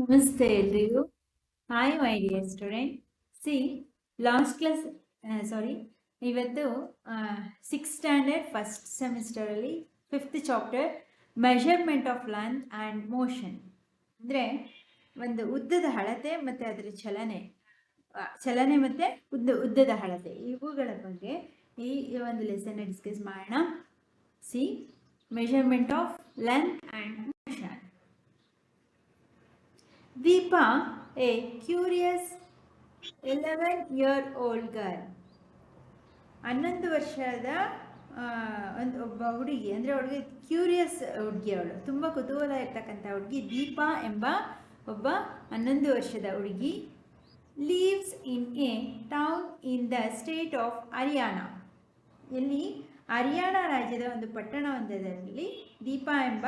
ನಮಸ್ತೆ ಎಲ್ರಿಗೂ. Hi my dear students last class sorry ಇವತ್ತು six standard first ಸೆಮಿಸ್ಟರಲ್ಲಿ fifth chapter measurement of length and motion ಅಂದರೆ ಒಂದು ಉದ್ದದ ಅಳತೆ ಮತ್ತು ಅದರ ಚಲನೆ ಚಲನೆ ಮತ್ತು ಉದ್ದ, ಉದ್ದದ ಅಳತೆ. ಇವುಗಳ ಬಗ್ಗೆ ಈ ಒಂದು ಲೆಸನ್ನ ಡಿಸ್ಕಸ್ ಮಾಡೋಣ. See measurement of length and Deepa, a curious 11 year old girl. ಹನ್ನೊಂದು ವರ್ಷದ ಒಂದು ಒಬ್ಬ ಹುಡುಗಿ ಅಂದರೆ ಅವಳಿಗೆ ಕ್ಯೂರಿಯಸ್ ಹುಡುಗಿ ಅವಳು. ತುಂಬ ಕುತೂಹಲ ಇರ್ತಕ್ಕಂಥ ಹುಡುಗಿ ದೀಪಾ ಎಂಬ ಒಬ್ಬ ಹನ್ನೊಂದು ವರ್ಷದ ಹುಡುಗಿ. Lives in a town in the state of Haryana ಇಲ್ಲಿ ಹರಿಯಾಣ ರಾಜ್ಯದ ಒಂದು ಪಟ್ಟಣವೊಂದರಲ್ಲಿ ದೀಪಾ ಎಂಬ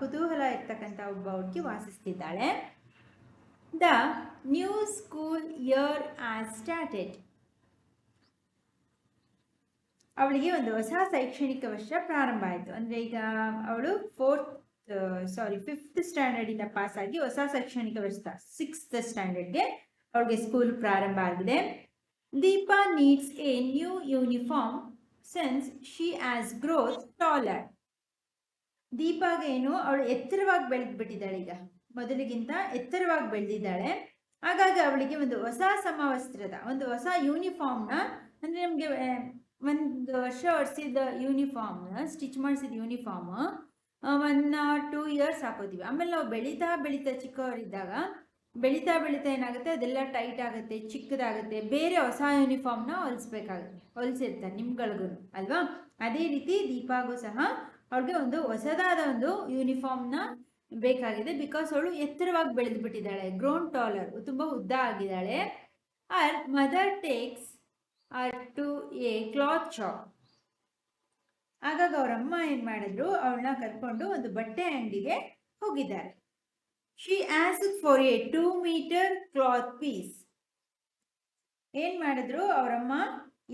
ಕುತೂಹಲ ಇರ್ತಕ್ಕಂಥ ಒಬ್ಬ ಹುಡುಗಿ ವಾಸಿಸ್ತಿದ್ದಾಳೆ. The new school year has started. ಅವಳಿಗೆ ಒಂದು ಹೊಸ ಶೈಕ್ಷಣಿಕ ವರ್ಷ ಪ್ರಾರಂಭ ಆಯಿತು. ಅಂದರೆ ಈಗ ಅವಳು ಫೋರ್ತ್ ಸಾರಿ ಫಿಫ್ತ್ ಸ್ಟ್ಯಾಂಡರ್ಡಿಂದ ಪಾಸ್ ಆಗಿ ಹೊಸ ಶೈಕ್ಷಣಿಕ ವರ್ಷ ಸಿಕ್ಸ್ತ್ ಸ್ಟ್ಯಾಂಡರ್ಡ್ಗೆ ಅವಳಿಗೆ ಸ್ಕೂಲ್ ಪ್ರಾರಂಭ ಆಗಿದೆ. Deepa needs a new uniform since she has grown taller ದೀಪಾಗೆ ಏನು, ಅವಳು ಎತ್ತರವಾಗಿ ಬೆಳೆದ್ಬಿಟ್ಟಿದ್ದಾಳೆ ಈಗ. ಮೊದಲಿಗಿಂತ ಎತ್ತರವಾಗಿ ಬೆಳೆದಿದ್ದಾಳೆ. ಹಾಗಾಗಿ ಅವಳಿಗೆ ಒಂದು ಹೊಸ ಸಮವಸ್ತ್ರದ, ಒಂದು ಹೊಸ ಯೂನಿಫಾರ್ಮ್ನ ಅಂದರೆ ನಮಗೆ ಒಂದು ವರ್ಷ ಹೊಡ್ಸಿದ ಯೂನಿಫಾರ್ಮ್ನ ಸ್ಟಿಚ್ ಮಾಡಿಸಿದ ಯೂನಿಫಾರ್ಮ್ ಒನ್ ಟೂ ಇಯರ್ಸ್ ಹಾಕೋತೀವಿ. ಆಮೇಲೆ ನಾವು ಬೆಳೀತಾ ಬೆಳೀತಾ ಚಿಕ್ಕವರಿದ್ದಾಗ, ಬೆಳೀತಾ ಬೆಳೀತಾ ಏನಾಗುತ್ತೆ, ಅದೆಲ್ಲ ಟೈಟ್ ಆಗುತ್ತೆ, ಚಿಕ್ಕದಾಗುತ್ತೆ, ಬೇರೆ ಹೊಸ ಯೂನಿಫಾರ್ಮ್ನ ಹೊಲಿಸ್ಬೇಕಾಗುತ್ತೆ, ಹೊಲಿಸಿರ್ತಾರೆ ನಿಮ್ಗಳಿಗೂ ಅಲ್ವಾ? ಅದೇ ರೀತಿ ದೀಪಾಗೂ ಸಹ ಅವ್ರಿಗೆ ಒಂದು ಹೊಸದಾದ ಒಂದು ಯೂನಿಫಾರ್ಮ್ನ ಬೇಕಾಗಿದೆ ಬಿಕಾಸ್ ಅವಳು ಎತ್ತರವಾಗಿ ಬೆಳೆದು ಬಿಟ್ಟಿದ್ದಾಳೆ ಗ್ರೋನ್ ಟಾಲರ್ ತುಂಬ ಉದ್ದ ಆಗಿದ್ದಾಳೆ. Our mother takes her to a cloth shop ಆಗಾಗ ಅವರಮ್ಮ ಏನು ಮಾಡಿದ್ರು, ಅವಳನ್ನ ಕರ್ಕೊಂಡು ಒಂದು ಬಟ್ಟೆ ಅಂಗಡಿಗೆ ಹೋಗಿದ್ದಾರೆ. She as for a two metre cloth piece ಏನು ಮಾಡಿದ್ರು ಅವರಮ್ಮ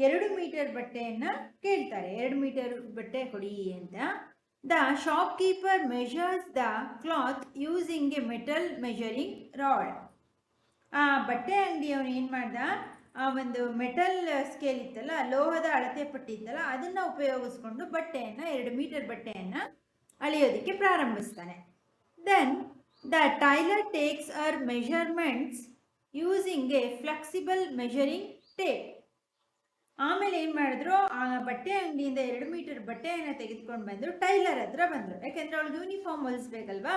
ಎರಡು ಮೀಟರ್ ಬಟ್ಟೆಯನ್ನ ಕೇಳ್ತಾರೆ. ಎರಡು ಮೀಟರ್ ಬಟ್ಟೆ ಕೊಡಿ ಅಂತ. The shopkeeper the the cloth using a metal rod. ಆ ಬಟ್ಟೆ ಅಂಗಡಿಯವನು ಏನು ಮಾಡ್ದ? ಆ ಒಂದು ಮೆಟಲ್ ಸ್ಕೇಲ್ ಇತ್ತಲ್ಲ, ಲೋಹದ ಅಳತೆ ಪಟ್ಟಿ ಇತ್ತಲ್ಲ, ಅದನ್ನ ಉಪಯೋಗಿಸ್ಕೊಂಡು ಬಟ್ಟೆಯನ್ನು, ಎರಡು ಮೀಟರ್ ಬಟ್ಟೆಯನ್ನು ಅಳೆಯೋದಕ್ಕೆ ಪ್ರಾರಂಭಿಸ್ತಾನೆ. Then the tailor takes her measurements using a flexible measuring tape ಆಮೇಲೆ ಏನು ಮಾಡಿದ್ರು? ಆ ಬಟ್ಟೆ ಅಂಗಡಿಯಿಂದ ಎರಡು ಮೀಟರ್ ಬಟ್ಟೆಯನ್ನು ತೆಗೆದುಕೊಂಡು ಬಂದರು. ಟೈಲರ್ ಹತ್ರ ಬಂದರು. ಯಾಕೆಂದ್ರೆ ಅವಳಿಗೆ ಯೂನಿಫಾರ್ಮ್ ಹೊಲಿಸ್ಬೇಕಲ್ವಾ?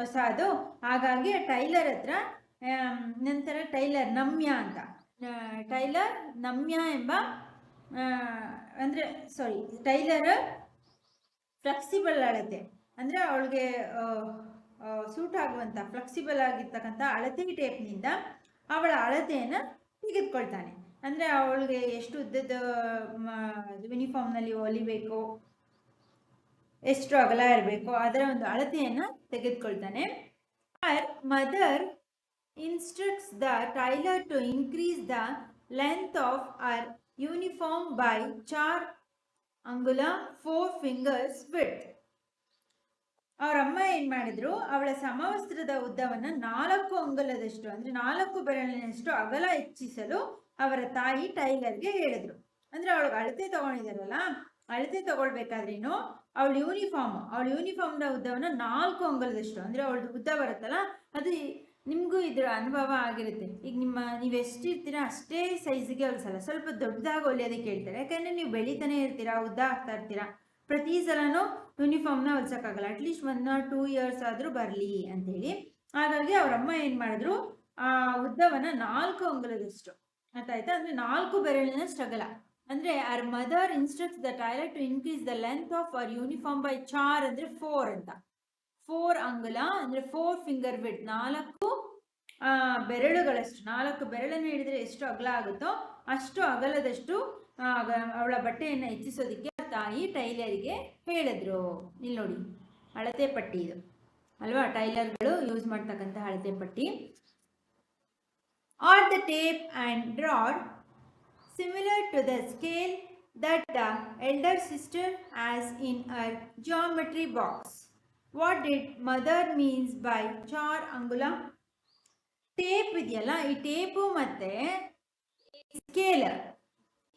ಹೊಸ ಅದು. ಹಾಗಾಗಿ ಟೈಲರ್ ಹತ್ರ ನಂತರ ಟೈಲರ್ ನಮ್ಯ ಅಂತ. ಟೈಲರ್ ನಮ್ಯ ಎಂಬ ಅಂದರೆ ಸಾರಿ ಟೈಲರ್ ಫ್ಲೆಕ್ಸಿಬಲ್ ಅಳತೆ. ಅಂದರೆ ಅವಳಿಗೆ ಸೂಟ್ ಆಗುವಂಥ ಫ್ಲೆಕ್ಸಿಬಲ್ ಆಗಿರ್ತಕ್ಕಂಥ ಅಳತೆ ಟೇಪ್ನಿಂದ ಅವಳ ಅಳತೆಯನ್ನು ತೆಗೆದುಕೊಳ್ತಾನೆ. ಅಂದರೆ ಅವಳಿಗೆ ಎಷ್ಟು ಉದ್ದದ ಯೂನಿಫಾರ್ಮ್ನಲ್ಲಿ ಹೊಲಿಬೇಕು, ಎಷ್ಟು ಅಗಲ ಇರಬೇಕು, ಅದರ ಒಂದು ಅಳತೆಯನ್ನು ತೆಗೆದುಕೊಳ್ತಾನೆ. Our mother instructs the tailor to increase the length of her uniform by ಚಾರ್ ಅಂಗುಲ ಫೋರ್ ಫಿಂಗರ್ಸ್ ವಿತ್ ಅವರಮ್ಮ ಏನು ಮಾಡಿದ್ರು, ಅವಳ ಸಮವಸ್ತ್ರದ ಉದ್ದವನ್ನು ನಾಲ್ಕು ಅಂಗುಲದಷ್ಟು, ಅಂದರೆ ನಾಲ್ಕು ಬೆರಳಿನಷ್ಟು ಅಗಲ ಹೆಚ್ಚಿಸಲು ಅವರ ತಾಯಿ ಟೈಲರ್ಗೆ ಹೇಳಿದ್ರು. ಅಂದ್ರೆ ಅವಳು ಅಳತೆ ತಗೊಂಡಿದಾರಲ್ಲ ಅಳತೆ ತಗೊಳ್ಬೇಕಾದ್ರೇನು ಅವಳ ಯೂನಿಫಾರ್ಮ್, ಅವಳ ಯೂನಿಫಾರ್ಮ್ನ ಉದ್ದವನ್ನ ನಾಲ್ಕು ಅಂಗಲದಷ್ಟು ಅಂದ್ರೆ ಅವಳದು ಉದ್ದ ಬರುತ್ತಲ್ಲ, ಅದು ನಿಮಗೂ ಇದ್ರ ಅನುಭವ ಆಗಿರುತ್ತೆ. ಈಗ ನಿಮ್ಮ, ನೀವು ಎಷ್ಟಿರ್ತೀರಾ ಅಷ್ಟೇ ಸೈಜ್ಗೆ ಹೊಲಿಸಲ್ಲ ಸ್ವಲ್ಪ ದೊಡ್ಡದಾಗಿ ಹೊಲಿಯೋದಕ್ಕೆ ಹೇಳ್ತಾರೆ ಯಾಕಂದರೆ ನೀವು ಬೆಳಿತಾನೆ ಇರ್ತೀರಾ, ಉದ್ದ ಆಗ್ತಾ ಇರ್ತೀರಾ. ಪ್ರತಿ ಸಲನೂ ಯೂನಿಫಾರ್ಮ್ನ ಹೊಲ್ಸೋಕ್ಕಾಗಲ್ಲ. At least one or two years ಆದರೂ ಬರಲಿ ಅಂತೇಳಿ. ಹಾಗಾಗಿ ಅವರಮ್ಮ ಏನು ಮಾಡಿದ್ರು, ಆ ಉದ್ದವನ್ನು ನಾಲ್ಕು ಅಂಗುಲದಷ್ಟು ಅರ್ಥ ಆಯ್ತಾ ಅಂದ್ರೆ ನಾಲ್ಕು ಬೆರಳಿನ ಅಗಲ ಅಂದ್ರೆ our mother instructs the tailor to increase the length of our uniform by ಚಾರ್ ಅಂದ್ರೆ ಫೋರ್ ಅಂತ. ಫೋರ್ ಅಂಗುಲ ಅಂದ್ರೆ ಫೋರ್ ಫಿಂಗರ್ ಬಿಟ್ ನಾಲ್ಕು ಬೆರಳುಗಳಷ್ಟು. ನಾಲ್ಕು ಬೆರಳನ್ನು ಹಿಡಿದ್ರೆ ಎಷ್ಟು ಅಗಲ ಆಗುತ್ತೋ ಅಷ್ಟು ಅಗಲದಷ್ಟು ಅವಳ ಬಟ್ಟೆಯನ್ನು ಹೆಚ್ಚಿಸೋದಕ್ಕೆ ತಾಯಿ ಟೈಲರ್ಗೆ ಹೇಳಿದ್ರು. ಇಲ್ಲಿ ನೋಡಿ ಅಳತೆ ಪಟ್ಟಿ ಇದು. ಅಲ್ವಾ? ಟೈಲರ್ಗಳು ಯೂಸ್ ಮಾಡ್ತಕ್ಕಂಥ ಅಳತೆ ಪಟ್ಟಿ. Are the tape and rod similar to the scale that the elder sister has in her geometry box. What did mother means by char angula? Tape ಇದೆಯಲ್ಲ ಈ ಟೇಪು ಮತ್ತೆ ಸ್ಕೇಲ್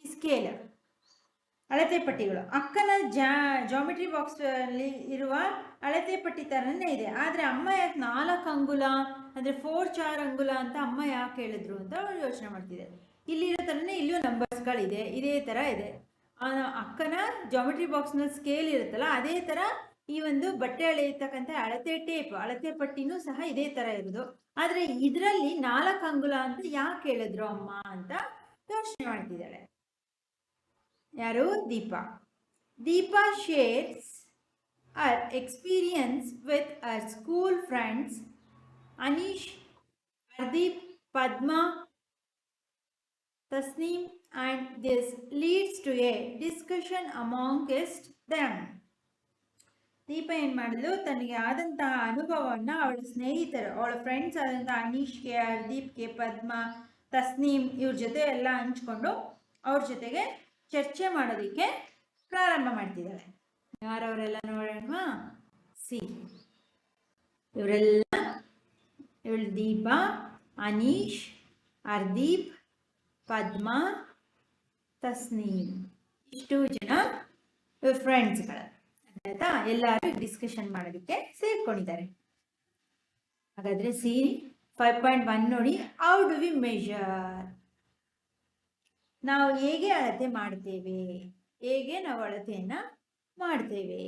ಸ್ಕೇಲ್ ಅಳತೆ ಪಟ್ಟಿಗಳು. ಅಕ್ಕನ ಜಾ ಜಾಮಿಟ್ರಿ ಬಾಕ್ಸ್ ಅಲ್ಲಿ ಇರುವ ಅಳತೆ ಪಟ್ಟಿ ಥರನೇ ಇದೆ. ಆದರೆ ಅಮ್ಮ ಯಾಕೆ ನಾಲ್ಕು ಅಂಗುಲ, ಅಂದರೆ ಫೋರ್ ಚಾರ್ ಅಂಗುಲ ಅಂತ ಅಮ್ಮ ಯಾಕೆ ಹೇಳಿದ್ರು ಅಂತ ಯೋಚನೆ ಮಾಡ್ತಿದ್ದಾರೆ. ಇಲ್ಲಿರೋ ಥರನೇ ಇಲ್ಲಿಯೂ ನಂಬರ್ಸ್ಗಳಿದೆ ಇದೇ ಥರ ಇದೆ. ಅಕ್ಕನ ಜಾಮಿಟ್ರಿ ಬಾಕ್ಸ್ನಲ್ಲಿ ಸ್ಕೇಲ್ ಇರುತ್ತಲ್ಲ, ಅದೇ ಥರ ಈ ಒಂದು ಬಟ್ಟೆ ಅಳೆಯತಕ್ಕಂಥ ಅಳತೆ ಟೇಪ್ ಅಳತೆ ಪಟ್ಟಿನೂ ಸಹ ಇದೇ ಥರ ಇರೋದು. ಆದರೆ ಇದರಲ್ಲಿ ನಾಲ್ಕು ಅಂಗುಲ ಅಂತ ಯಾಕೆ ಹೇಳಿದ್ರು ಅಮ್ಮ ಅಂತ ಯೋಚನೆ ಮಾಡ್ತಿದ್ದಾಳೆ. ಯಾರು? Deepa. Deepa shares her experience with her school friends Anish, Hardeep, Padma, Tasneem and this leads to a discussion amongst them Deepa ಏನು ಮಾಡಿದ್ಲು? ತನಗೆ ಆದಂತಹ ಅನುಭವವನ್ನು ಅವಳ ಸ್ನೇಹಿತರು, ಅವಳ ಫ್ರೆಂಡ್ಸ್ ಆದಂತಹ ಅನೀಶ್ಗೆ, ಹರ್ದೀಪ್ಗೆ, ಪದ್ಮ, ತಸ್ನೀಮ್ ಇವ್ರ ಜೊತೆ ಎಲ್ಲ ಹಂಚ್ಕೊಂಡು ಅವ್ರ ಜೊತೆಗೆ ಚರ್ಚೆ ಮಾಡೋದಕ್ಕೆ ಪ್ರಾರಂಭ ಮಾಡ್ತಿದ್ದಾಳೆ ಯಾರವರೆಲ್ಲ ನೋಡೋಣ ಸಿ. ಇವರೆಲ್ಲ ಇವಳು ದೀಪ, ಅನೀಶ್, ಹರ್ದೀಪ್, ಪದ್ಮ, ತಸ್ನೀಮ್. ಇಷ್ಟು ಜನ ಫ್ರೆಂಡ್ಸ್ಗಳು ಆಯ್ತಾ? ಎಲ್ಲರೂ ಡಿಸ್ಕಷನ್ ಮಾಡೋದಕ್ಕೆ ಸೇರ್ಕೊಂಡಿದ್ದಾರೆ. ಹಾಗಾದ್ರೆ ಸಿ ಫೈವ್ ಪಾಯಿಂಟ್ ಒನ್ ನೋಡಿ ಹೌ ಡು ವಿ ಮೆಷರ್ ನಾವು ಹೇಗೆ ಅಳತೆ ಮಾಡ್ತೇವೆ? ಹೇಗೆ ನಾವು ಅಳತೆಯನ್ನ ಮಾಡ್ತೇವೆ?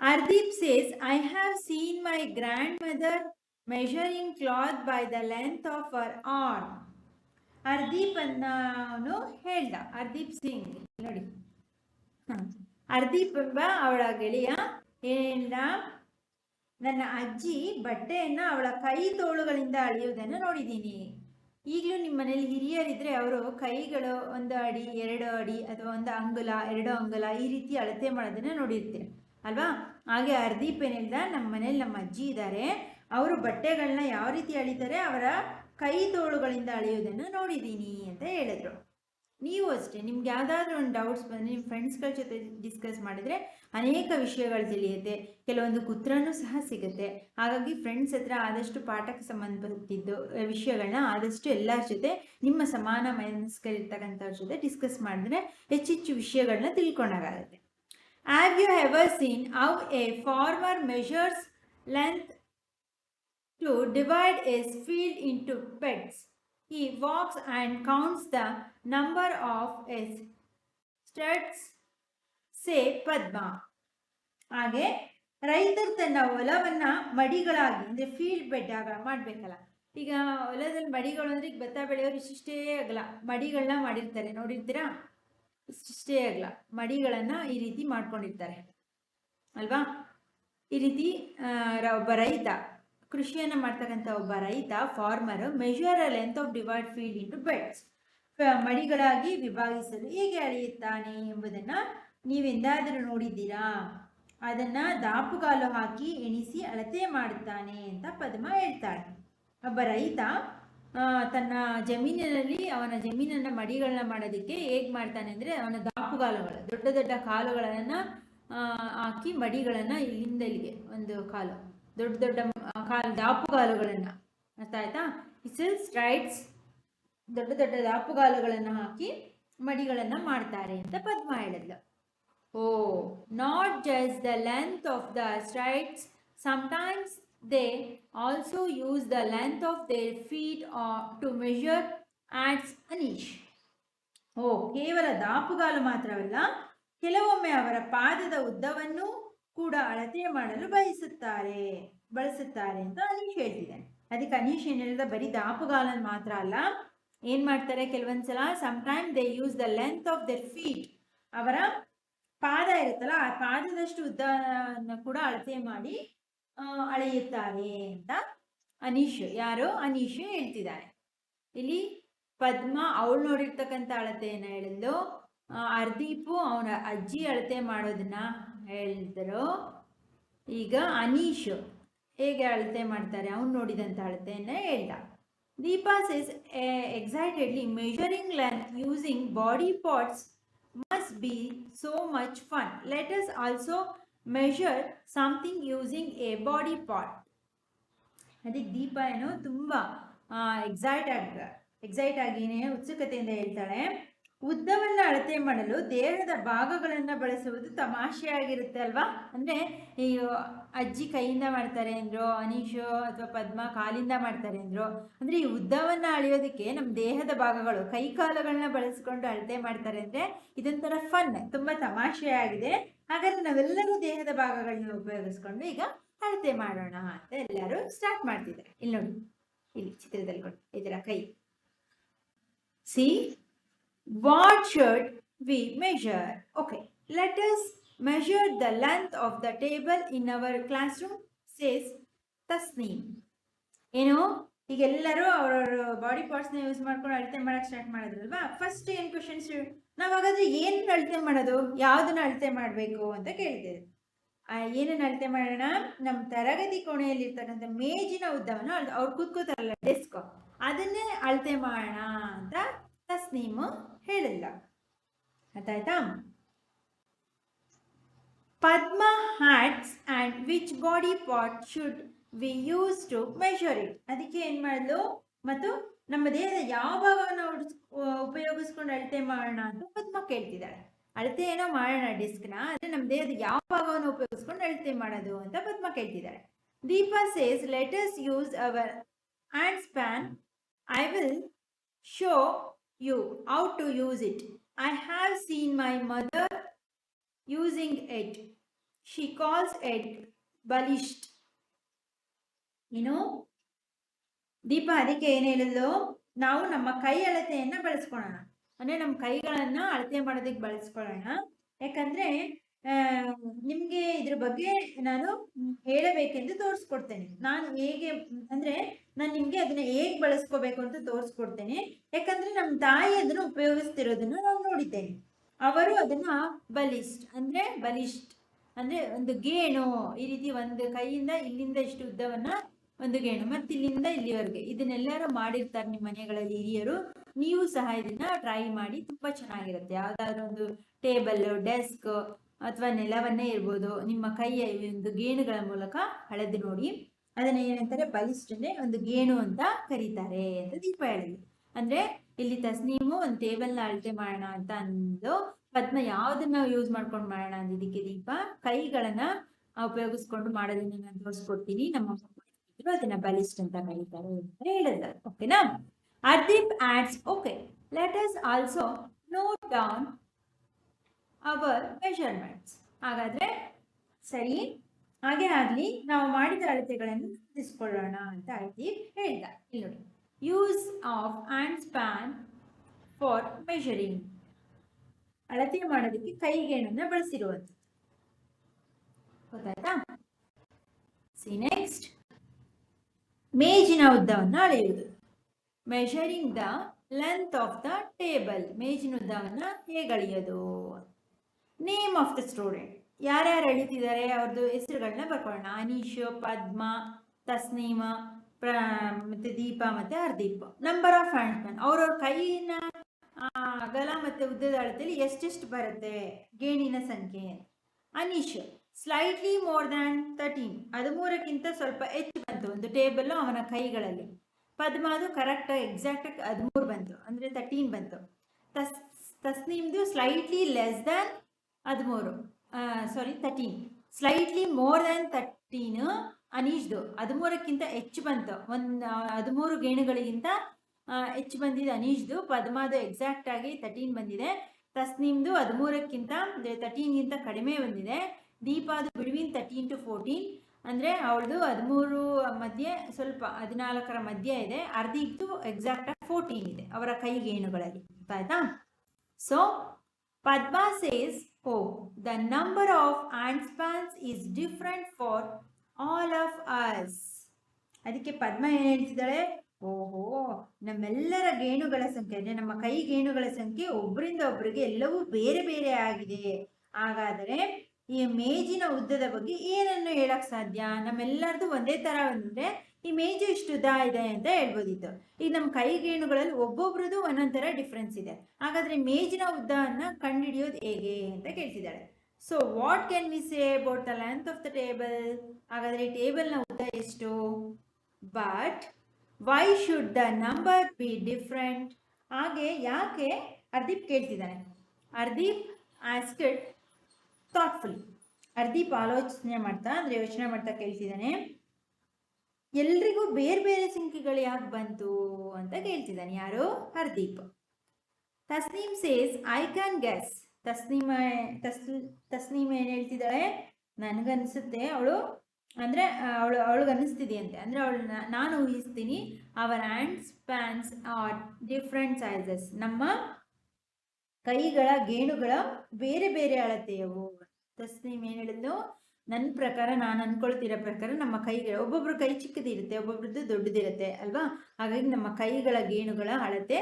Hardeep says I have seen my grandmother measuring cloth by the length of her arm. Hardeep ಅನ್ನೋನು ಹೇಳ್ದ ಅರ್ದೀಪ್ ಸಿಂಗ್, ನೋಡಿ. ಅರ್ದೀಪ್ ಎಂಬ ಅವಳ ಗೆಳೆಯ ಹೇಳ್ದ ನನ್ನ ಅಜ್ಜಿ ಬಟ್ಟೆಯನ್ನ ಅವಳ ಕೈ ತೋಳುಗಳಿಂದ ಅಳೆಯುವುದನ್ನು ನೋಡಿದ್ದೀನಿ. ಈಗಲೂ ನಿಮ್ಮ ಮನೇಲಿ ಹಿರಿಯರಿದ್ದರೆ ಅವರು ಕೈಗಳು ಒಂದು ಅಡಿ, ಎರಡು ಅಡಿ ಅಥವಾ ಒಂದು ಅಂಗುಲ, ಎರಡು ಅಂಗುಲ ಈ ರೀತಿ ಅಳತೆ ಮಾಡೋದನ್ನು ನೋಡಿರ್ತೀರ, ಅಲ್ವಾ? ಹಾಗೆ ಹರ್ದೀಪ್ ಏನಿಲ್ಲ ನಮ್ಮ ಮನೇಲಿ ನಮ್ಮ ಅಜ್ಜಿ ಇದ್ದಾರೆ ಅವರು ಬಟ್ಟೆಗಳನ್ನ ಯಾವ ರೀತಿ ಅಳಿತಾರೆ ಅವರ ಕೈ ತೋಳುಗಳಿಂದ ಅಳೆಯೋದನ್ನು ನೋಡಿದ್ದೀನಿ ಅಂತ ಹೇಳಿದ್ರು. ನೀವು ಅಷ್ಟೇ, ನಿಮ್ಗೆ ಯಾವುದಾದ್ರೂ ಒಂದು ಡೌಟ್ಸ್ ಬಂದರೆ ನಿಮ್ಮ ಫ್ರೆಂಡ್ಸ್ಗಳ ಜೊತೆ ಡಿಸ್ಕಸ್ ಮಾಡಿದರೆ ಅನೇಕ ವಿಷಯಗಳು ತಿಳಿಯುತ್ತೆ. ಕೆಲವೊಂದು ಕುತ್ರನೂ ಸಹ ಸಿಗುತ್ತೆ. ಹಾಗಾಗಿ ಫ್ರೆಂಡ್ಸ್ ಹತ್ರ ಆದಷ್ಟು ಪಾಠಕ್ಕೆ ಸಂಬಂಧಪಟ್ಟಿದ್ದು ವಿಷಯಗಳನ್ನ ಆದಷ್ಟು ಎಲ್ಲರ ಜೊತೆ ನಿಮ್ಮ ಸಮಾನ ಮನಸ್ಕರಿರ್ತಕ್ಕಂಥವ್ರ ಜೊತೆ ಡಿಸ್ಕಸ್ ಮಾಡಿದ್ರೆ ಹೆಚ್ಚೆಚ್ಚು ವಿಷಯಗಳನ್ನ ತಿಳ್ಕೊಂಡಾಗುತ್ತೆ have you ever seen how a farmer measures length to divide his into beds he walks and counts the number of is studs, say Padma ಹಾಗೆ ರೈತರು ತನ್ನ ಹೊಲವನ್ನ ಮಡಿಗಳಾಗಿ ಅಂದ್ರೆ ಫೀಲ್ಡ್ ಬೆಡ್ ಆಗ ಮಾಡ್ಬೇಕಲ್ಲ. ಈಗ ಹೊಲದಲ್ಲಿ ಮಡಿಗಳು ಅಂದ್ರೆ ಭತ್ತ ಬೆಳೆಯೋರು ಇಷ್ಟಿಷ್ಟೇ ಆಗಲ್ಲ ಮಡಿಗಳನ್ನ ಮಾಡಿರ್ತಾರೆ ನೋಡಿರ್ತೀರಾ? ಇಷ್ಟಿಷ್ಟೇ ಆಗಲ್ಲ ಮಡಿಗಳನ್ನ ಈ ರೀತಿ ಮಾಡ್ಕೊಂಡಿರ್ತಾರೆ. ಅಲ್ವಾ? ಈ ರೀತಿ ಒಬ್ಬ ರೈತ ಕೃಷಿಯನ್ನು ಮಾಡ್ತಕ್ಕಂಥ ಒಬ್ಬ ರೈತ farmer measure length of divide field into beds ಮಡಿಗಳಾಗಿ ವಿಭಾಗಿಸಲು ಹೇಗೆ ಅಳೆಯುತ್ತಾನೆ ಎಂಬುದನ್ನು ನೀವೆಂದಾದರೂ ನೋಡಿದ್ದೀರಾ? ಅದನ್ನ ದಾಪುಗಾಲು ಹಾಕಿ ಎಣಿಸಿ ಅಳತೆ ಮಾಡುತ್ತಾನೆ ಅಂತ ಪದ್ಮ ಹೇಳ್ತಾಳೆ. ಒಬ್ಬ ರೈತ ತನ್ನ ಜಮೀನಿನಲ್ಲಿ ಅವನ ಜಮೀನನ್ನ ಮಡಿಗಳನ್ನ ಮಾಡೋದಕ್ಕೆ ಹೇಗೆ ಮಾಡ್ತಾನೆ ಅಂದರೆ ಅವನ ದಾಪುಗಾಲುಗಳು, ದೊಡ್ಡ ದೊಡ್ಡ ಕಾಲುಗಳನ್ನು ಹಾಕಿ ಮಡಿಗಳನ್ನು ಇಲ್ಲಿಂದ ಇಲ್ಲಿಗೆ ಒಂದು ಕಾಲು, ದೊಡ್ಡ ದೊಡ್ಡ ಕಾಲು ದಾಪುಗಾಲುಗಳನ್ನು. ಅರ್ಥ ಆಯ್ತಾ? ಇಸಲ್ ಸ್ಟ್ರೈಟ್ಸ್ ದೊಡ್ಡ ದೊಡ್ಡ ದಾಪುಗಾಲುಗಳನ್ನು ಹಾಕಿ ಮಡಿಗಳನ್ನು ಮಾಡ್ತಾರೆ ಅಂತ ಪದ್ಮ ಹೇಳಿದ್ಲು. ಓ. Not just the length of the strides sometimes they also use the length of their feet to measure its Anish ಓ ಕೇವಲ ದಾಪುಗಾಲು ಮಾತ್ರವಲ್ಲ ಕೆಲವೊಮ್ಮೆ ಅವರ ಪಾದದ ಉದ್ದವನ್ನು ಕೂಡ ಅಳತೆ ಮಾಡಲು ಬಯಸುತ್ತಾರೆ ಬಳಸುತ್ತಾರೆ ಅಂತ ಅನೀಶ್ ಹೇಳ್ತಿದ್ದಾನೆ. ಅದಕ್ಕೆ ಅನೀಶ್ ಏನ್ ಹೇಳಿದ? ಬರೀ ದಾಪುಗಾಲನ್ ಮಾತ್ರ ಅಲ್ಲ ಏನ್ ಮಾಡ್ತಾರೆ ಕೆಲವೊಂದ್ಸಲ sometime they use the length of their feet ಅವರ ಪಾದ ಇರುತ್ತಲ್ಲ, ಆ ಪಾದದಷ್ಟು ಉದ್ದವನ್ನು ಕೂಡ ಅಳತೆ ಮಾಡಿ ಅಳೆಯುತ್ತಾರೆ ಅಂತ ಅನೀಶ್. ಯಾರು? ಅನೀಶ್ ಹೇಳ್ತಿದ್ದಾರೆ. ಇಲ್ಲಿ ಪದ್ಮ ಅವಳು ನೋಡಿರ್ತಕ್ಕಂಥ ಅಳತೆಯನ್ನ ಹೇಳಿದ್ಲು. ಹರ್ದೀಪು ಅವನ ಅಜ್ಜಿ ಅಳತೆ ಮಾಡೋದನ್ನ ಹೇಳಿದ್ರು. ಈಗ ಅನೀಶ್ ಹೇಗೆ ಅಳತೆ ಮಾಡ್ತಾರೆ? ಅವನು ನೋಡಿದಂಥ ಅಳತೆಯನ್ನು ಹೇಳ್ದ. Deepa says excitedly measuring length using body parts must be so much fun. Let us also measure something using a body part. ಅದಕ್ಕೆ ದೀಪ ಏನು ತುಂಬ ಎಕ್ಸೈಟ್ ಆಗ ಎಕ್ಸೈಟ್ ಆಗಿನೇ ಉತ್ಸುಕತೆಯಿಂದ ಹೇಳ್ತಾಳೆ ಉದ್ದವನ್ನು ಅಳತೆ ಮಾಡಲು ದೇಹದ ಭಾಗಗಳನ್ನು ಬಳಸುವುದು ತಮಾಷೆಯಾಗಿರುತ್ತೆ ಅಲ್ವಾ? ಅಂದರೆ ಈ ಅಜ್ಜಿ ಕೈಯಿಂದ ಮಾಡ್ತಾರೆ ಅಂದರು, ಅನೀಶು ಅಥವಾ ಪದ್ಮ ಕಾಲಿಂದ ಮಾಡ್ತಾರೆ ಅಂದರು. ಅಂದರೆ ಈ ಉದ್ದವನ್ನು ಅಳೆಯೋದಕ್ಕೆ ನಮ್ಮ ದೇಹದ ಭಾಗಗಳು, ಕೈ ಕಾಲುಗಳನ್ನ ಬಳಸ್ಕೊಂಡು ಅಳತೆ ಮಾಡ್ತಾರೆ ಅಂದರೆ ಇದೊಂಥರ ಫನ್ ತುಂಬ ತಮಾಷೆಯಾಗಿದೆ. ಹಾಗಾದ್ರೆ ನಾವೆಲ್ಲರೂ ದೇಹದ ಭಾಗಗಳನ್ನ ಉಪಯೋಗಿಸ್ಕೊಂಡು ಈಗ ಅಳತೆ ಮಾಡೋಣ ಅಂತ ಎಲ್ಲರೂ ಸ್ಟಾರ್ಟ್ ಮಾಡ್ತಿದ್ದಾರೆ. ಇಲ್ಲಿ ನೋಡಿ, ಇಲ್ಲಿ ಚಿತ್ರದಲ್ಲಿ ಕೊಟ್ಟು ಇದರ ಕೈ. See What should we measure? Okay, let us measure the length of the table in our classroom, says Tasneem. ಏನು ಈಗ ಎಲ್ಲರೂ ಅವರವ್ರ ಬಾಡಿ ಪಾರ್ಟ್ಸ್ನ ಯೂಸ್ ಮಾಡ್ಕೊಂಡು ಅಳತೆ ಮಾಡಕ್ ಸ್ಟಾರ್ಟ್ ಮಾಡಿದ್ರಲ್ವಾ? ಫಸ್ಟ್ ಏನು ಕ್ವಶನ್ಸ್ ನಾವು ಹಾಗಾದ್ರೆ ಏನು ಅಳತೆ ಮಾಡೋದು? ಯಾವ್ದನ್ನ ಅಳತೆ ಮಾಡಬೇಕು ಅಂತ ಕೇಳಿದ್ದೇವೆ ಏನನ್ನ ಅಳತೆ ಮಾಡೋಣ? ನಮ್ಮ ತರಗತಿ ಕೋಣೆಯಲ್ಲಿ ಇರ್ತಕ್ಕಂಥ ಮೇಜಿನ ಉದ್ದವನ್ನು ಅವ್ರು ಕೂತ್ಕೋತಾರಲ್ಲ ಡೆಸ್ಕ್ ಅದನ್ನೇ ಅಳತೆ ಮಾಡೋಣ ಅಂತ ತಸ್ನೀಮು ಹೇಳಿಲ್ಲ. ಅದಾಯ್ತಾ? Padma hats and which body part should we use to measure it ಅದಕ್ಕೆ ಏನು ಮಾಡಲು ಮತ್ತು ನಮ್ಮ ದೇಹದ ಯಾವ ಭಾಗವನ್ನು ಉಪಯೋಗಿಸ್ಕೊಂಡು ಅಳತೆ ಮಾಡೋಣ ಅಂತ ಪದ್ಮ ಕೇಳ್ತಿದ್ದಾಳೆ ಅಳತೆ ಏನೋ ಮಾಡೋಣ ಡಿಸ್ಕ್ನ ಆದರೆ ನಮ್ಮ ದೇಹದ ಯಾವ ಭಾಗವನ್ನು ಉಪಯೋಗಿಸ್ಕೊಂಡು ಅಳತೆ ಮಾಡೋದು ಅಂತ Padma ಕೇಳ್ತಿದ್ದಾಳೆ Deepa says let's use our hand span I will show you, how to use it. I have seen my mother using it. She calls it balisht. ಏನು ದೀಪ, ಅದಕ್ಕೆ ಏನು ಹೇಳಿದ್ಲು ನಾವು ನಮ್ಮ ಕೈ ಅಳತೆಯನ್ನ ಬಳಸ್ಕೊಳ್ಳೋಣ ಅಂದ್ರೆ ನಮ್ಮ ಕೈಗಳನ್ನ ಅಳತೆ ಮಾಡೋದಕ್ಕೆ ಬಳಸ್ಕೊಳ್ಳೋಣ ಯಾಕಂದ್ರೆ ನಿಮ್ಗೆ ಇದ್ರ ಬಗ್ಗೆ ನಾನು ಹೇಳಬೇಕೆಂದು ತೋರಿಸ್ಕೊಡ್ತೇನೆ. ನಾನು ಹೇಗೆ, ಅಂದ್ರೆ ನಾನು ನಿಮ್ಗೆ ಅದನ್ನ ಹೇಗೆ ಬಳಸ್ಕೋಬೇಕು ಅಂತ ತೋರಿಸ್ಕೊಡ್ತೇನೆ. ಯಾಕಂದ್ರೆ ನಮ್ಮ ತಾಯಿ ಅದನ್ನು ಉಪಯೋಗಿಸ್ತಿರೋದನ್ನ ನಾವು ನೋಡಿದ್ದೇನೆ ಅವರು ಅದನ್ನ ಬಲಿಷ್ಟ್ ಅಂದ್ರೆ ಬಲಿಷ್ಟ್ ಅಂದ್ರೆ ಒಂದು ಗೇಣು, ಈ ರೀತಿ ಒಂದು ಕೈಯಿಂದ ಇಲ್ಲಿಂದ ಇಷ್ಟು ಉದ್ದವನ್ನ ಒಂದು ಗೇಣು ಮತ್ತೆ ಇಲ್ಲಿಂದ ಇಲ್ಲಿವರೆಗೆ ಇದನ್ನೆಲ್ಲರೂ ಮಾಡಿರ್ತಾರೆ ನಿಮ್ಮ ಮನೆಗಳಲ್ಲಿ ಹಿರಿಯರು. ನೀವು ಸಹ ಇದನ್ನ ಟ್ರೈ ಮಾಡಿ, ತುಂಬಾ ಚೆನ್ನಾಗಿರುತ್ತೆ. ಯಾವ್ದಾದ್ರು ಒಂದು ಟೇಬಲ್ ಡೆಸ್ಕ್ ಅಥವಾ ನೆಲವನ್ನೇ ಇರ್ಬೋದು, ನಿಮ್ಮ ಕೈಯ ಒಂದು ಗೇಣುಗಳ ಮೂಲಕ ಅಳೆದು ನೋಡಿ. ಅದನ್ನ ಏನಂತಾರೆ? ಬಲಿಷ್ಠ ಒಂದು ಗೇಣು ಅಂತ ಕರೀತಾರೆ ಅಂತ ದೀಪ ಹೇಳಿದ್ರು ಅಂದ್ರೆ ಇಲ್ಲಿ ತಸ್ನೀಮು ಒಂದು ಟೇಬಲ್ನ ಅಳತೆ ಮಾಡೋಣ ಅಂತ ಅಂದು ಪದ್ಮ ಯಾವ್ದನ್ನ ಯೂಸ್ ಮಾಡ್ಕೊಂಡು ಮಾಡೋಣ ಅಂದಿದ್ದಕ್ಕೆ ದೀಪ? ಕೈಗಳನ್ನ ಉಪಯೋಗಿಸ್ಕೊಂಡು ಮಾಡೋದನ್ನ ನಾನು ತೋರಿಸ್ಕೊಡ್ತೀನಿ. ನಮ್ಮ ಅದನ್ನ ಬಲಿಷ್ಠ ಅಂತ ಕರೀತಾರೆ ಅಂತ ಹೇಳಿದ್ರು ಓಕೆನಾ Hardeep adds okay let us also note down our measurements ಹಾಗಾದ್ರೆ ಸರಿ, ಹಾಗೆ ಆಗಲಿ ನಾವು ಮಾಡಿದ ಅಳತೆಗಳನ್ನು ತಿಳಿಸ್ಕೊಳ್ಳೋಣ ಅಂತ ಐತಿ ಹೇಳ್ದ ಇಲ್ಲಿ ನೋಡಿ. Use of hand span for measuring ಅಳತೆ ಮಾಡೋದಕ್ಕೆ ಕೈಗೇಣನ್ನ ಬಳಸಿರುವಂಥದ್ದು. ಗೊತ್ತಾಯ್ತಾ? ಸಿ ನೆಕ್ಸ್ಟ್ ಮೇಜಿನ ಉದ್ದವನ್ನು ಅಳೆಯುವುದು. Measuring the length of the table ಮೇಜಿನ ಉದ್ದವನ್ನು ಹೇಗೆ ಅಳೆಯೋದು ನೇಮ್ ಆಫ್ ದ ಸ್ಟೂಡೆಂಟ್ ಯಾರ್ಯಾರು ಹೇಳಿದ್ದಾರೆ ಅವ್ರದ್ದು ಹೆಸರುಗಳನ್ನ ಬರ್ಕೊಳ್ಳೋಣ. ಅನೀಶ್ ಪದ್ಮ ತಸ್ನೀಮ ಪ್ರ ಮತ್ತು ದೀಪ ಮತ್ತೆ ಹರ್ದೀಪ್. ನಂಬರ್ ಆಫ್ ಹ್ಯಾಂಡ್ಸ್ಮನ್ ಅವ್ರವ್ರ ಕೈಯಿನ ಆ, ಅಗಲ ಮತ್ತೆ ಉದ್ದದ ಅಳತೆಯಲ್ಲಿ ಎಷ್ಟೆಷ್ಟು ಬರುತ್ತೆ? ಗೇಣಿನ ಸಂಖ್ಯೆ. Anish slightly more than thirteen ಹದಿಮೂರಕ್ಕಿಂತ ಸ್ವಲ್ಪ ಹೆಚ್ಚು ಬಂತು. ಒಂದು ಟೇಬಲ್ ಅವನ ಕೈಗಳಲ್ಲಿ. ಪದ್ಮ ಅದು ಕರೆಕ್ಟ್ ಎಕ್ಸಾಕ್ಟ್ ಹದಿಮೂರು ಬಂತು. ಅಂದರೆ ತರ್ಟೀನ್ ಬಂತು. ತಸ್ ತಸ್ನೀಮ್ದು ಸ್ಲೈಟ್ಲಿ ಲೆಸ್ ದ್ಯಾನ್ ಹದಿಮೂರು. Sorry thirteen slightly more than thirteen ಅನೀಶ್ದು. ಹದಿಮೂರಕ್ಕಿಂತ ಹೆಚ್ಚು ಬಂತು. ಒಂದು ಹದಿಮೂರು ಗೇಣುಗಳಿಗಿಂತ ಹೆಚ್ಚು ಬಂದಿದೆ ಅನೀಶ್ದು. ಪದ್ಮಾದು ಎಕ್ಸಾಕ್ಟ್ ಆಗಿ ತರ್ಟೀನ್ ಬಂದಿದೆ. ತಸ್ನೀಮ್ದು ಹದಿಮೂರಕ್ಕಿಂತ, ಅಂದರೆ ತರ್ಟೀನ್ಗಿಂತ ಕಡಿಮೆ ಬಂದಿದೆ. ದೀಪಾದು ಬಿಡ್ವೀನ್ ತರ್ಟೀನ್ ಟು ಫೋರ್ಟೀನ್ ಅಂದರೆ ಅವಳದು ಹದಿಮೂರು ಮಧ್ಯೆ, ಸ್ವಲ್ಪ ಹದಿನಾಲ್ಕರ ಮಧ್ಯೆ ಇದೆ. ಅರ್ಧಿದ್ದು ಎಕ್ಸಾಕ್ಟಾಗಿ ಫೋರ್ಟೀನ್ ಇದೆ ಅವರ ಕೈಗೇಣುಗಳಲ್ಲಿ ಆಯ್ತಾ? So Padma says oh the number of hand spans is different for all of us. ಅದಕ್ಕೆ ಪದ್ಮ ಏನು ಹೇಳ್ತಿದ್ದಾಳೆ? ಓಹೋ, ನಮ್ಮೆಲ್ಲರ ಗೇಣುಗಳ ಸಂಖ್ಯೆ, ಅಂದರೆ ನಮ್ಮ ಕೈ ಗೇಣುಗಳ ಸಂಖ್ಯೆ ಒಬ್ಬರಿಂದ ಒಬ್ಬರಿಗೆ ಎಲ್ಲವೂ ಬೇರೆ ಬೇರೆ ಆಗಿದೆ. ಹಾಗಾದರೆ ಈ ಮೇಜಿನ ಉದ್ದದ ಬಗ್ಗೆ ಏನನ್ನು ಹೇಳಕ್ ಸಾಧ್ಯ? ನಮ್ಮೆಲ್ಲರದು ಒಂದೇ ತರ ಬಂದ್ರೆ ಈ ಮೇಜು ಇಷ್ಟು ಉದ್ದ ಇದೆ ಅಂತ ಹೇಳ್ಬೋದಿತ್ತು. ಈಗ ನಮ್ಮ ಕೈಗೇಣುಗಳಲ್ಲಿ ಒಬ್ಬೊಬ್ರದ್ದು ಒಂದೊಂದು ಥರ ಡಿಫ್ರೆನ್ಸ್ ಇದೆ. ಹಾಗಾದ್ರೆ ಮೇಜಿನ ಉದ್ದವನ್ನ ಕಂಡುಹಿಡಿಯೋದು ಹೇಗೆ ಅಂತ ಕೇಳ್ತಿದ್ದಾಳೆ. So what can we say about the length of the table ಹಾಗಾದ್ರೆ ಟೇಬಲ್ನ ಉದ್ದ ಎಷ್ಟು? But why should the number be different ಹಾಗೆ ಯಾಕೆ ಹರ್ದೀಪ್ ಕೇಳ್ತಿದ್ದಾನೆ. ಹರ್ದೀಪ್ ಆಸ್ಕೆಡ್ ಥಾಟ್ಫುಲ್ ಹರ್ದೀಪ್ ಆಲೋಚನೆ ಮಾಡ್ತಾ ಅಂದರೆ ಯೋಚನೆ ಮಾಡ್ತಾ ಕೇಳ್ತಿದ್ದಾನೆ. ಎಲ್ರಿಗೂ ಬೇರೆ ಬೇರೆ ಸಿಂಕಿಗಳು ಯಾಕೆ ಬಂತು ಅಂತ ಕೇಳ್ತಿದ್ದಾನೆ ಯಾರು Hardeep. Tasneem says I can guess Tasneem, ತಸ್, Tasneem ಏನು ಹೇಳ್ತಿದ್ದಾಳೆ? ನನಗನ್ಸುತ್ತೆ ಅವಳು. ಅಂದರೆ, ಅವಳು, ಅವಳಿಗೆ ಅನ್ನಿಸ್ತಿದೆಯಂತೆ ಅಂದರೆ ಅವಳು ನಾನು ಊಹಿಸ್ತೀನಿ our hand spans are different sizes ನಮ್ಮ ಕೈಗಳ, ಗೇಣುಗಳ ಬೇರೆ ಬೇರೆ ಅಳತೆಯವು. ತಸ್ನೀಮ್ ಏನು ಹೇಳಿದ್ಲು? ನನ್ನ ಪ್ರಕಾರ ನಾನು ಅನ್ಕೊಳ್ತಿರೋ ಪ್ರಕಾರ ನಮ್ಮ ಕೈಗಳ ಒಬ್ಬೊಬ್ರ ಕೈ ಚಿಕ್ಕದಿರುತ್ತೆ, ಒಬ್ಬೊಬ್ರದ್ದು ದೊಡ್ಡದಿರುತ್ತೆ, ಅಲ್ವಾ? ಹಾಗಾಗಿ ನಮ್ಮ ಕೈಗಳ ಗೇಣುಗಳ ಅಳತೆ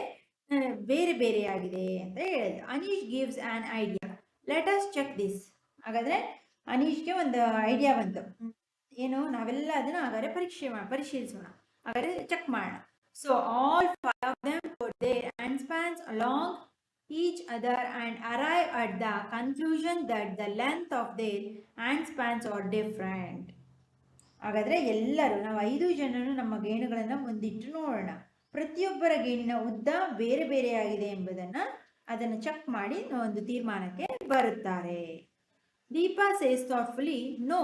ಬೇರೆ ಬೇರೆಯಾಗಿದೆ ಅಂತ ಹೇಳಿದ್ರು. Anish gives an idea. Let us check this ಹಾಗಾದ್ರೆ ಅನೀಶ್ಗೆ ಒಂದು ಐಡಿಯಾ ಬಂತು. ಏನು, ನಾವೆಲ್ಲ ಅದನ್ನ ಹಾಗಾದ್ರೆ ಪರೀಕ್ಷೆ ಪರಿಶೀಲಿಸೋಣ. ಹಾಗಾದ್ರೆ ಚೆಕ್ ಮಾಡೋಣ. So all five of put their hand spans along each other and arrive at the conclusion that the length of their hand spans are different. ಹಾಗಾದ್ರೆ ಎಲ್ಲರೂ ನಾವು ಐದು ಜನರು ನಮ್ಮ ಗೇಣುಗಳನ್ನು ಮುಂದಿಟ್ಟು ನೋಡೋಣ. ಪ್ರತಿಯೊಬ್ಬರ ಗೇಣಿನ ಉದ್ದ ಬೇರೆ ಬೇರೆಯಾಗಿದೆ ಎಂಬುದನ್ನು ಅದನ್ನು ಚೆಕ್ ಮಾಡಿ ಒಂದು ತೀರ್ಮಾನಕ್ಕೆ ಬರುತ್ತಾರೆ. Deepa says thoughtfully no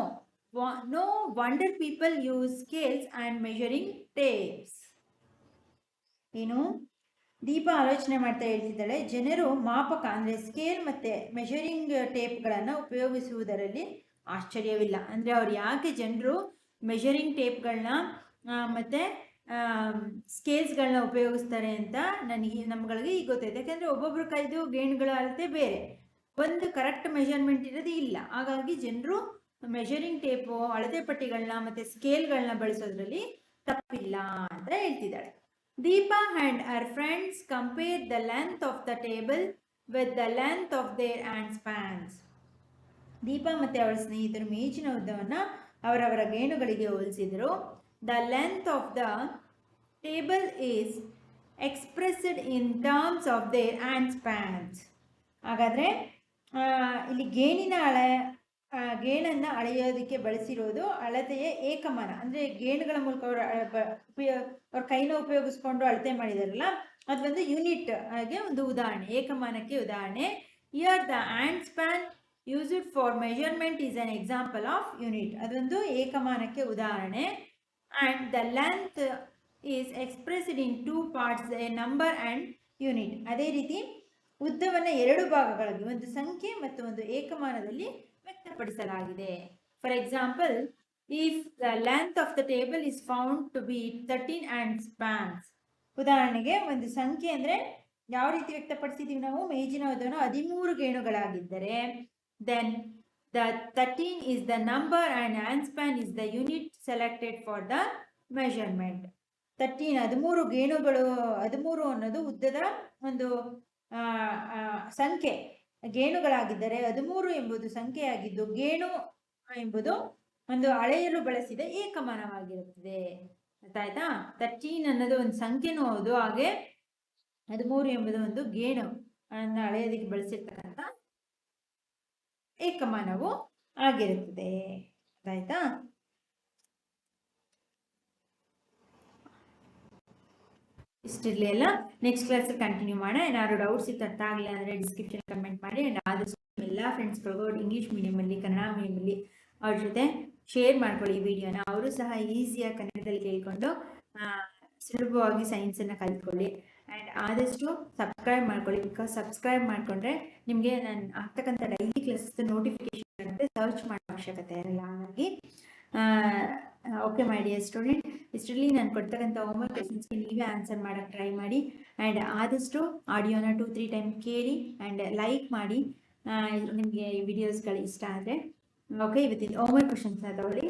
no wonder people use scales and measuring tapes ಏನು? ದೀಪ ಆಲೋಚನೆ ಮಾಡ್ತಾ ಹೇಳ್ತಿದ್ದಾಳೆ ಜನರು ಮಾಪಕ ಅಂದರೆ ಸ್ಕೇಲ್ ಮತ್ತು ಮೆಷರಿಂಗ್ ಟೇಪ್ಗಳನ್ನು ಉಪಯೋಗಿಸುವುದರಲ್ಲಿ ಆಶ್ಚರ್ಯವಿಲ್ಲ. ಅಂದರೆ ಅವ್ರು ಯಾಕೆ ಜನರು ಮೆಷರಿಂಗ್ ಟೇಪ್ಗಳನ್ನ ಮತ್ತು ಸ್ಕೇಲ್ಸ್ಗಳನ್ನ ಉಪಯೋಗಿಸ್ತಾರೆ ಅಂತ ನನಗೆ, ನಮ್ಗಳಿಗೆ ಈಗ ಗೊತ್ತಾಯ್ತು. ಯಾಕೆಂದರೆ ಒಬ್ಬೊಬ್ಬರು ಕೈದು ಗೇಣ್ಗಳ ಅಳತೆ ಬೇರೆ. ಒಂದು ಕರೆಕ್ಟ್ ಮೆಷರ್ಮೆಂಟ್ ಇರೋದು ಇಲ್ಲ. ಹಾಗಾಗಿ ಜನರು ಮೆಷರಿಂಗ್ ಟೇಪು ಅಳತೆ ಪಟ್ಟಿಗಳನ್ನ ಮತ್ತು ಸ್ಕೇಲ್ಗಳನ್ನ ಬಳಸೋದ್ರಲ್ಲಿ ತಪ್ಪಿಲ್ಲ ಅಂತ ಹೇಳ್ತಿದ್ದಾಳೆ. Deepa and her friends compared the length of the table with the length of their hand spans. Deepa ಮತ್ತು ಅವಳ ಸ್ನೇಹಿತರು ಮೇಜಿನ ಉದ್ದವನ್ನು ಅವರವರ ಗೇಣುಗಳಿಗೆ ಹೋಲಿಸಿದರು the length of the table is expressed in terms of their hand spans ಹಾಗಾದರೆ ಇಲ್ಲಿ ಗೇಣಿನ ಅಳ ಗೇಣನ್ನ ಅಳೆಯೋದಕ್ಕೆ ಬಳಸಿರೋದು ಅಳತೆಯ ಏಕಮಾನ. ಅಂದರೆ ಗೇಣುಗಳ ಮೂಲಕ ಅವರು ಉಪಯೋಗ ಅವ್ರ ಕೈನ ಉಪಯೋಗಿಸ್ಕೊಂಡು ಅಳತೆ ಮಾಡಿದಾರಲ್ಲ, ಅದು ಒಂದು ಯೂನಿಟ್ ಹಾಗೆ ಒಂದು ಉದಾಹರಣೆ, ಏಕಮಾನಕ್ಕೆ ಉದಾಹರಣೆ. Here the hand span used for measurement is an example of unit ಅದೊಂದು ಏಕಮಾನಕ್ಕೆ ಉದಾಹರಣೆ. And the length is expressed in two parts a number and unit ಅದೇ ರೀತಿ ಉದ್ದವನ್ನು ಎರಡು ಭಾಗಗಳಾಗಿ ಒಂದು ಸಂಖ್ಯೆ ಮತ್ತು ಒಂದು ಏಕಮಾನದಲ್ಲಿ ವ್ಯಕ್ತಪಡಿಸಲಾಗಿದೆ. For example if the length of the table is found to be thirteen hand spans ಉದಾಹರಣೆಗೆ, ಒಂದು ಸಂಖ್ಯೆ ಅಂದರೆ ಯಾವ ರೀತಿ ವ್ಯಕ್ತಪಡಿಸಿದ್ದೀವಿ ನಾವು? ಮೇಜಿನ ಉದ್ದವನ್ನು ಹದಿಮೂರು ಗೇಣುಗಳಾಗಿದ್ದರೆ then the thirteen is the number and hand span is the unit selected for the measurement thirteen ಹದಿಮೂರು ಗೇಣುಗಳು ಹದಿಮೂರು ಅನ್ನೋದು ಉದ್ದದ ಒಂದು ಸಂಖ್ಯೆ, ಗೇಣುಗಳಾಗಿದ್ದರೆ ಹದಿಮೂರು ಎಂಬುದು ಸಂಖ್ಯೆಯಾಗಿದ್ದು ಗೇಣು ಎಂಬುದು ಒಂದು ಅಳೆಯಲು ಬಳಸಿದ ಏಕಮಾನವಾಗಿರುತ್ತದೆ. ಗೊತ್ತಾಯ್ತಾ ತರ್ಟೀನ್ ಅನ್ನೋದು ಒಂದು ಸಂಖ್ಯೆನೂ ಹೌದು, ಹಾಗೆ ಹದಿಮೂರು ಎಂಬುದು ಒಂದು ಗೇಣು ಅನ್ನು ಅಳೆಯೋದಕ್ಕೆ ಬಳಸಿರ್ತಕ್ಕಂಥ ಏಕಮಾನವು ಆಗಿರುತ್ತದೆ. ಗೊತ್ತಾಯ್ತಾ ಇಷ್ಟಿರಲಿ ಎಲ್ಲ ನೆಕ್ಸ್ಟ್ ಕ್ಲಾಸ್ ಕಂಟಿನ್ಯೂ ಮಾಡೋಣ. ಏನಾದ್ರು ಡೌಟ್ಸ್ ಇತ್ತು ಅರ್ಥ ಆಗಲಿಲ್ಲ ಅಂದರೆ ಡಿಸ್ಕ್ರಿಪ್ಷನ್ ಕಮೆಂಟ್ ಮಾಡಿ. ಆ್ಯಂಡ್ ಆದಷ್ಟು ಎಲ್ಲ ಫ್ರೆಂಡ್ಸ್ಗಳಿಗೂ ಇಂಗ್ಲೀಷ್ ಮೀಡಿಯಮಲ್ಲಿ ಕನ್ನಡ ಮೀಡಿಯಮಲ್ಲಿ ಅವ್ರ ಜೊತೆ ಶೇರ್ ಮಾಡ್ಕೊಳ್ಳಿ ಈ ವಿಡಿಯೋನ ಅವರು ಸಹ ಈಸಿಯಾಗಿ ಕನ್ನಡದಲ್ಲಿ ಕೇಳಿಕೊಂಡು ಸುಲಭವಾಗಿ ಸೈನ್ಸನ್ನು ಕಲ್ತ್ಕೊಳ್ಳಿ. ಆ್ಯಂಡ್ ಆದಷ್ಟು ಸಬ್ಸ್ಕ್ರೈಬ್ ಮಾಡ್ಕೊಳ್ಳಿ. ಬಿಕಾಸ್ ಸಬ್ಸ್ಕ್ರೈಬ್ ಮಾಡಿಕೊಂಡ್ರೆ ನಿಮಗೆ ನಾನು ಆಗ್ತಕ್ಕಂಥ ಡೈಲಿ ಕ್ಲಾಸಸ್ ನೋಟಿಫಿಕೇಶನ್ ಸರ್ಚ್ ಮಾಡೋ ಅವಶ್ಯಕತೆ ಇರಲ್ಲ. ಹಾಗಾಗಿ ಓಕೆ ಮೈ ಡಿಯರ್ ಸ್ಟೂಡೆಂಟ್ ಇಷ್ಟರಲ್ಲಿ ನಾನು ಕೊಡ್ತಕ್ಕಂಥ ಹೋಮ್ವರ್ಕ್ ಕ್ವೆಶನ್ಸ್ಗೆ ನೀವೇ ಆನ್ಸರ್ ಮಾಡೋಕ್ಕೆ ಟ್ರೈ ಮಾಡಿ. ಆ್ಯಂಡ್ ಆದಷ್ಟು ಆಡಿಯೋನ ಟೂ ತ್ರೀ ಟೈಮ್ ಕೇಳಿ ಆ್ಯಂಡ್ ಲೈಕ್ ಮಾಡಿ. ನಿಮಗೆ ವಿಡಿಯೋಸ್ಗಳು ಇಷ್ಟ ಆದರೆ. ಓಕೆ ಇವತ್ತಿನ ಹೋಮ್ವರ್ಕ್ ಕ್ವೆಶನ್ಸ್ನ ತಗೊಳ್ಳಿ.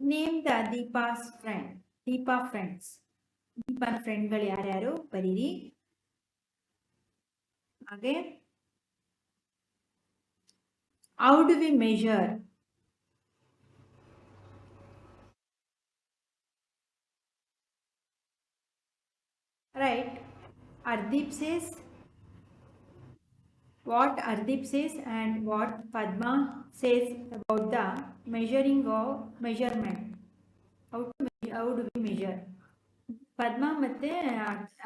Name the Deepa's friend Deepa friends Deepa ಫ್ರೆಂಡ್ಗಳು ಯಾರ್ಯಾರು? ಬರೀರಿ. again How do we measure? Right. Ardeep says what Ardeep says and what Padma says about the measuring of measurement. How, to, how do we measure? ಪದ್ಮ ಮತ್ತೆ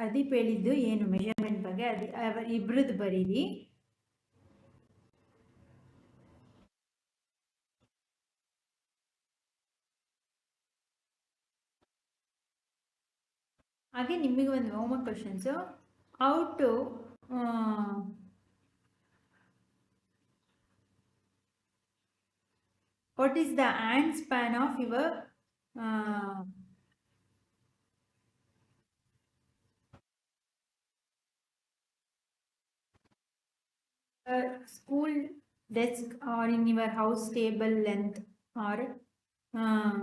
ಅದೀಪ್ ಹೇಳಿದ್ದು ಏನು measurement ಬಗ್ಗೆ ಅದು ಇಬ್ರದ್ದು ಬರೀರಿ. ಹಾಗೆ ನಿಮಗೆ ಒಂದು homework questions how to what is the hand span of your school desk or in your house table length or uh,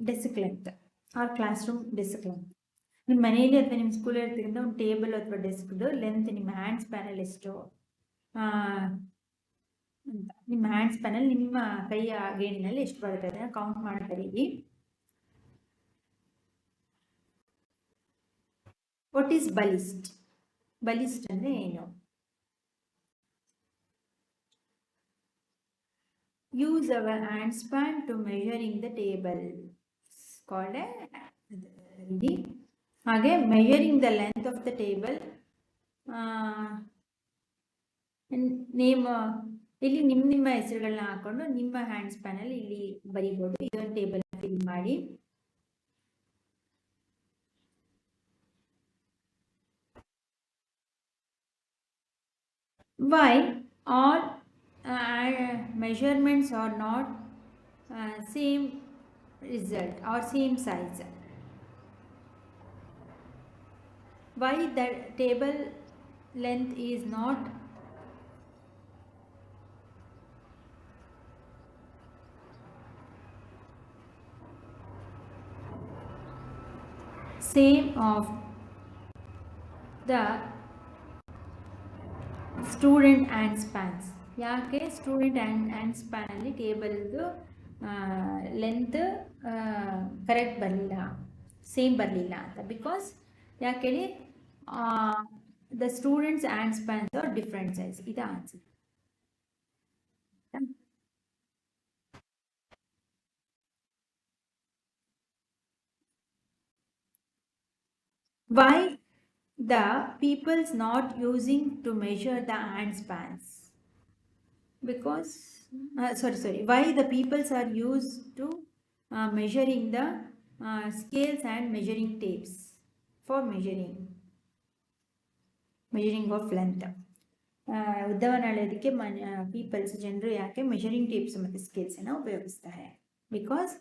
desk length or classroom desk length. ನಿಮ್ಮ ಮನೆಯಲ್ಲಿ ಅಥವಾ ನಿಮ್ಮ ಸ್ಕೂಲ್ ಇರ್ತಕ್ಕಂಥ ಒಂದು ಟೇಬಲ್ ಅಥವಾ ಡೆಸ್ಕ್ದು ಲೆಂತ್ ನಿಮ್ಮ ಹ್ಯಾಂಡ್ಸ್ ಪ್ಯಾನಲ್ ಎಷ್ಟು? ಅಂತ. ನಿಮ್ಮ ಹ್ಯಾಂಡ್ಸ್ ಪ್ಯಾನಲ್ ನಿಮ್ಮ ಕೈಯ ಗೇಣಿನಲ್ಲಿ ಎಷ್ಟು ಬರುತ್ತೆ ಅದನ್ನ ಕೌಂಟ್ ಮಾಡಿ ಬರೀರಿ ವಾಟ್ ಈಸ್ ಬಲಿಸ್ಟ್ ಬಲಿಸ್ಟ್ ಅಂದರೆ ಏನು? Use our hand span to measuring the table It's called a ready ಹಾಗೆ measuring the length of the table name ಇಲ್ಲಿ ನಿಮ್ಮ ನಿಮ್ಮ ಹೆಸರುಗಳನ್ನ ಹಾಕೊಂಡು ನಿಮ್ಮ ಹ್ಯಾಂಡ್ ಸ್ಪ್ಯಾನ್ ಅಲ್ಲಿ ಇಲ್ಲಿ ಬರೀಬಹುದು ಇದೊಂದು ಟೇಬಲ್ ಫಿಲ್ ಮಾಡಿ why all uh, measurements are not uh, same result or same size. Why the table length is not same of the student and spans. ಯಾಕೆ ಸ್ಟೂಡೆಂಟ್ ಆ್ಯಂಡ್ ಆ್ಯಂಡ್ ಸ್ಪ್ಯಾನಲ್ಲಿ ಟೇಬಲ್ದು length correct ಬರಲಿಲ್ಲ, same ಬರಲಿಲ್ಲ ಅಂತ. Because ಯಾಕೆ the students hand spans are different size. ಇದು answer. Why the people's not using to measure the hand spans? because uh, sorry sorry why the peoples are used to uh, measuring the uh, scales and measuring tapes for measuring measuring of length ಉದ್ದವನ್ನು ಅಳೆಯೋದಕ್ಕೆ Mann people's ಜನರು ಯಾಕೆ measuring tapes ಮತ್ತು ಸ್ಕೇಲ್ಸನ್ನು ಉಪಯೋಗಿಸ್ತಾರೆ because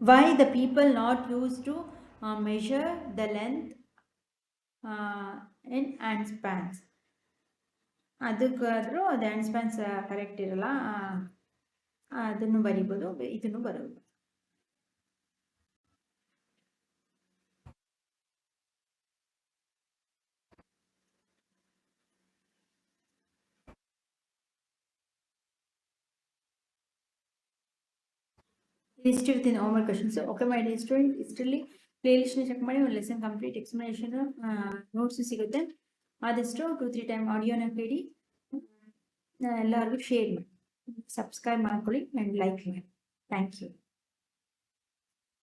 why the people not use to measure the length uh, in hand spans ಅದಕ್ಕಾದರೂ ಅದು hand spans correct ಇರಲ್ಲ ಅದನ್ನು ಬರಿಬೋದು, ಇದನ್ನು ಬರೋದು ಇಷ್ಟಿರ್ತೀನಿ homework questions okay my dear ಇಷ್ಟರಲ್ಲಿ ಪ್ಲೇ ಲಿಸ್ಟ್ನ ಚೆಕ್ ಮಾಡಿ, ಒಂದು ಲೆಸನ್ ಕಂಪ್ಲೀಟ್ ಎಕ್ಸ್ಪ್ಲನೇಷನ್ ನೋಟ್ಸ್ ಸಿಗುತ್ತೆ. ಆದಷ್ಟು ಟು ತ್ರೀ ಟೈಮ್ ಆಡಿಯೋನ ಕೇಳಿ ಎಲ್ಲರಿಗೂ ಶೇರ್ ಮಾಡಿ ಸಬ್ಸ್ಕ್ರೈಬ್ ಮಾಡ್ಕೊಳ್ಳಿ ಆ್ಯಂಡ್ ಲೈಕ್ ಮಾಡಿ. Thank you